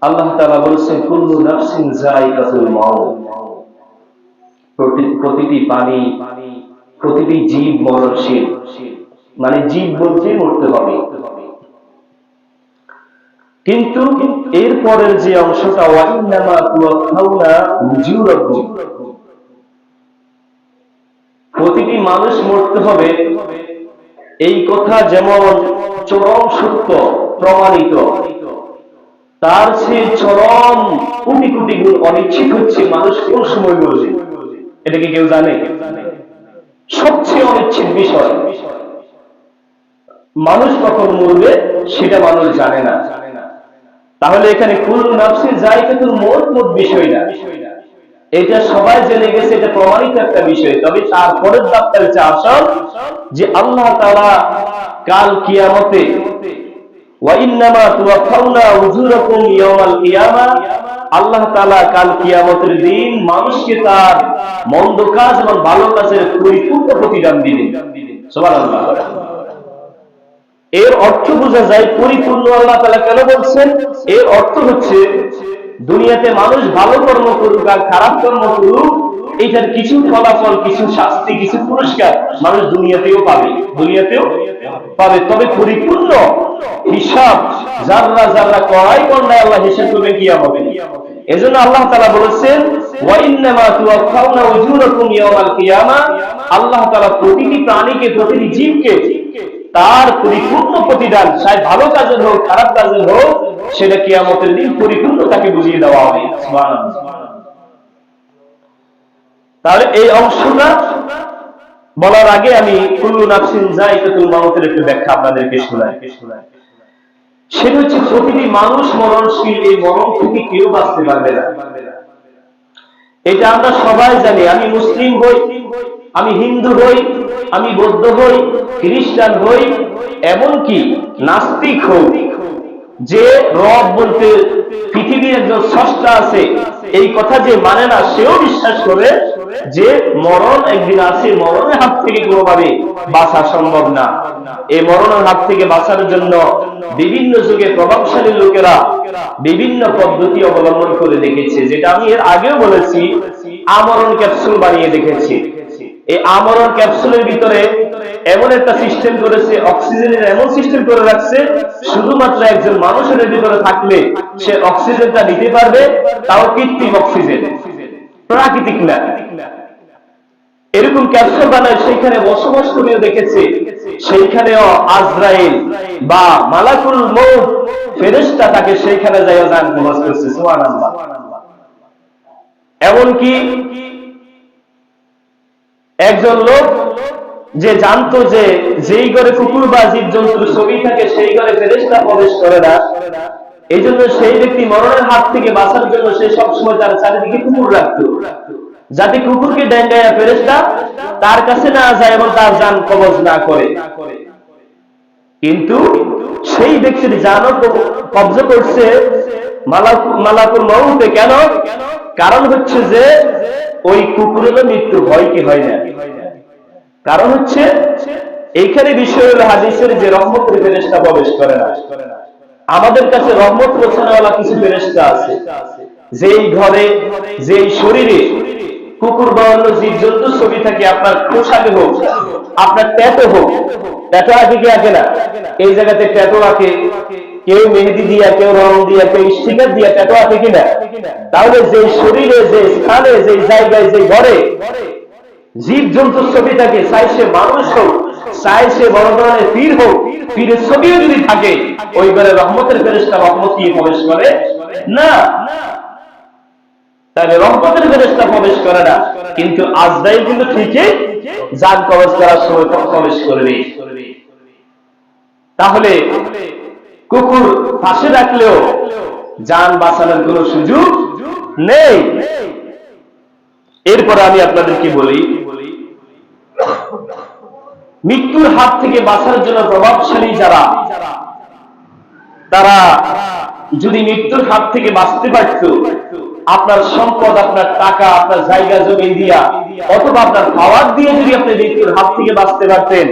আল্লাহ তাআলা বলেছেন, কুল্লু নাফসিন প্রতিটি প্রতিটি জীব মরণশীল। মানে জীব বলতে মরতে হবে। কিন্তু যে অংশটা উজুরাকুম। প্রতিটি মানুষ মরতে হবে। এই কথা যেমন চরম সত্য, প্রমাণিত। তার চেয়ে চরম কোটি কোটি গুণ অনিশ্চিত হচ্ছে মানুষ কোন সময় মরবে এটা কি কেউ জানে? সবচেয়ে অনিশ্চিত বিষয়, মানুষ কখন মরবে সেটা মানুষ জানে না। তাহলে এখানে কুল নাফসি যাই কিন্তু মোট মোট বিষয় না এটা সবাই জেনে গেছে, এটা প্রমাণিত একটা বিষয়। তবে তারপরের ডাক্তার হচ্ছে আসল, যে আল্লাহ তারা কাল কিয়ামতে পরিপূর্ণ এর অর্থ বোঝা যায় পরিপূর্ণ আল্লাহ কেন বলছেন? এর অর্থ হচ্ছে, দুনিয়াতে মানুষ ভালো কর্ম করুক আর খারাপ কর্ম করুক এটার কিছু ফলাফল, কিছু শাস্তি, কিছু পুরস্কার মানুষ দুনিয়াতেও পাবে। দুনিয়াতেও পাবে। তবে পরিপূর্ণ হিসাব যাররা যাররা করাই কন্যায় আল্লাহ হিসাব করবে কি হবে এজন্য আল্লাহ তাআলা বলেছেন আল্লাহ তাআলা প্রতিটি প্রাণীকে, প্রতিটি জীবকে তার পরিপূর্ণ প্রতিদান, চাই ভালো কাজের হোক, খারাপ কাজের হোক, সেটা কিয়ামতের দিন পরিপূর্ণ তাকে বুঝিয়ে দেওয়া হবে। তাহলে এই অংশটা বলার আগে আমি কুল্লু নাফসিন যায়িকাতুল মাউতের একটু ব্যাখ্যা আপনাদেরকে শোনাই। সেটা হচ্ছে প্রতিটি মানুষ মরণশীল, এই মরণ থেকে কেউ বাঁচতে পারবে না। এটা আমরা সবাই জানি। আমি মুসলিম হই, আমি হিন্দু হই, আমি বৌদ্ধ হই, খ্রিস্টান হই, এমনকি নাস্তিক হই যে রব বলতে পৃথিবীর একজন স্রষ্টা আছে, এই কথা যে মানে না, সেও বিশ্বাস করে যে মরণ একদিন আছে, মরণের হাত থেকে কোনোভাবে বাঁচা সম্ভব না। এই মরণের হাত থেকে বাঁচার জন্য বিভিন্ন যুগে প্রভাবশালী লোকেরা বিভিন্ন পদ্ধতি অবলম্বন করে দেখেছে, যেটা আমি এর আগেও বলেছি, আমরণ ক্যাপসুল বানিয়ে দেখেছি। এই আমরণ ক্যাপসুলের ভিতরে এমন একটা সিস্টেম করেছে, অক্সিজেনের এমন সিস্টেম করে রাখছে, শুধুমাত্র একজন মানুষের ভিতরে থাকলে সে অক্সিজেনটা নিতে পারবে, তাও কৃত্রিম অক্সিজেন। প্রাকৃতিক না। এরকম ক্যাপসুল বানায় সেইখানে বসবাস করে দেখেছে। সেইখানেও আজরাইল বা মালাকুল মৌত ফেরেশতা তাকে সেইখানে যাইয়া যান প্রবাস করছে সুবহানাল্লাহ। এমনকি একজন লোক যে জানতো যে যেই ঘরে কুকুর বা জীব জন্তুর ছবি থাকে, সেই ঘরে ফেরেশতা প্রবেশ করে না। এই জন্য সেই ব্যক্তি মরণের হাত থেকে বাঁচার জন্য সে সবসময় তার চারিদিকে কুকুর রাখতো। যাতে কুকুরকে ডেঙ্গাইয়া ফেরেশতা তার কাছে না যায় এবং তার যান কবজ না করে। কিন্তু সেই ব্যক্তির জানও কবজা করছে মালাকু- মালাকুল মৌতে কেন? কারণ হচ্ছে যে ওই কুকুরেরও মৃত্যু হয় কি হয় না? কারণ হচ্ছে এইখানে বিষয় হলো হাদিসের যে রহমতের ফেরেশতা প্রবেশ করে না। আমাদের কাছে রহমত পৌঁছানোওয়ালা কিছু ফেরেশতা আছে। যেই ঘরে, যেই শরীরে কুকুর বা অন্য জীব জন্তু ছবি থাকে, আপনার পোশাকে হোক, আপনার ট্যাটো হোক, ট্যাটো আঁকে কি আঁকে না? এই জায়গাতে ট্যাটো আঁকে কেউ মেহেদি দিয়া, কেউ রং দিয়া, কেউ স্টিকার দিয়া ট্যাটো আঁকে কিনা তাহলে যে শরীরে যে স্থানে যে জায়গায় যে ঘরে জীব জন্তুর ছবি থাকে, চাই সে মানুষ হোক বড় ধরনের পীর হোক, পীরের ছবিও যদি থাকে রহমতের ফেরেস্তা রহমত দিয়ে প্রবেশ করে? না। তাহলে রহমতের ফেরেস্তা প্রবেশ করে না। কিন্তু আজরাইল কিন্তু ঠিকই যান করার সময় প্রবেশ করবে। তাহলে কুকুর পাশে রাখলেও যান বাঁচানোর কোনো সুযোগ নেই। এরপরে আমি আপনাদেরকে বলি মৃত্যুর হাত থেকে বাঁচার জন্য প্রভাবশালী যারা, তারা যদি মৃত্যুর হাত থেকে বাঁচতে পারত, আপনার সম্পদ, আপনার টাকা, আপনার জায়গা, জমি দিয়া, অথবা আপনার খাবার দিয়ে যদি আপনি মৃত্যুর হাত থেকে বাঁচতে পারতেন